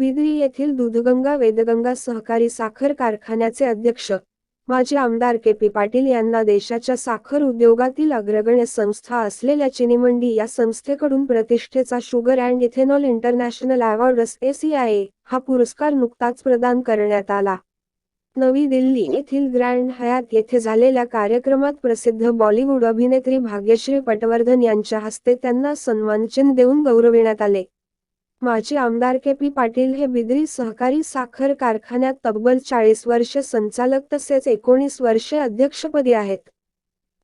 विद्री येथील दूधगंगा वेदगंगा सहकारी साखर कारखान्याचे अध्यक्ष माजी आमदार के पी पाटील यांना देशाच्या साखर उद्योगातील अग्रगण्य संस्था असलेल्या चिनीमंडी या संस्थेकडून प्रतिष्ठेचा sugar and ethanol international awards ACI हा पुरस्कार नुकताच प्रदान करण्यात आला. नवी दिल्ली येथील ग्रँड हयात येथे झालेल्या कार्यक्रमात प्रसिद्ध बॉलिवूड अभिनेत्री भाग्यश्री पटवर्धन यांच्या हस्ते त्यांना सन्मानचिन्ह देऊन गौरविण्यात आले. माजी आमदार के पी पाटील हे बिद्री सहकारी साखर कारखान्यात तब्बल चाळीस वर्षे संचालक तसेच एकोणीस वर्षे अध्यक्षपदी आहेत.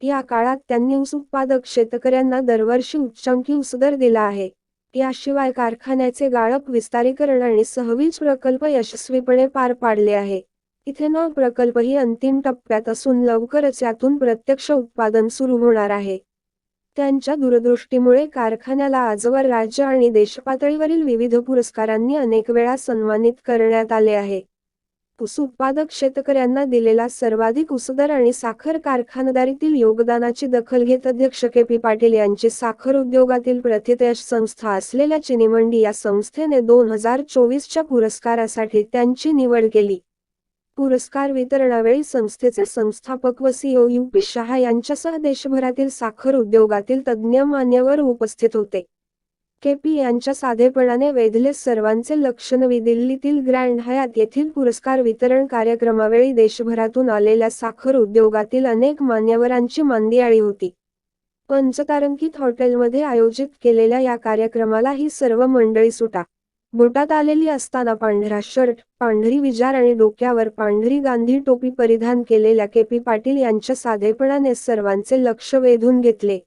या काळात त्यांनी ऊस उत्पादक शेतकऱ्यांना दरवर्षी उच्चांकी उसदर दिला आहे. याशिवाय कारखान्याचे गाळप विस्तारीकरण आणि सहवीज प्रकल्प यशस्वीपणे पार पाडले आहे. इथेनॉल प्रकल्पही अंतिम टप्प्यात असून लवकरच यातून प्रत्यक्ष उत्पादन सुरू होणार आहे. त्यांच्या दूरदृष्टीमुळे कारखान्याला आजवर राज्य आणि देशपातळीवरील विविध पुरस्कारांनी अनेक वेळा सन्मानित करण्यात आले आहे. ऊस उत्पादक शेतकऱ्यांना दिलेला सर्वाधिक उसदर आणि साखर कारखानदारीतील योगदानाची दखल घेत अध्यक्ष के पी पाटील यांची साखर उद्योगातील प्रथितयश संस्था असलेल्या चिनीमंडी या संस्थेने दोन हजार चोवीसच्या पुरस्कारासाठी त्यांची निवड केली. पुरस्कार वितरणावेळी संस्थेचे संस्थापक व सीओ यू पी शहा यांच्यासह देशभरातील साखर उद्योगातील तज्ज्ञ मान्यवर उपस्थित होते. के पी यांच्या साधेपणाने वेधले सर्वांचे लक्ष नवी दिल्लीतील ग्रँड हयात येथील पुरस्कार वितरण कार्यक्रमावेळी देशभरातून आलेल्या साखर उद्योगातील अनेक मान्यवरांची मांदियाळी होती. पंचतारंकित हॉटेलमध्ये आयोजित केलेल्या या कार्यक्रमाला ही सर्व मंडळी सुटा. बोटात आलेली असताना पांढरा शर्ट पांढरी विजार आणि डोक्यावर पांढरी गांधी टोपी परिधान केलेल्या के पी पाटील यांच्या साधेपणाने सर्वांचे लक्ष वेधून घेतले.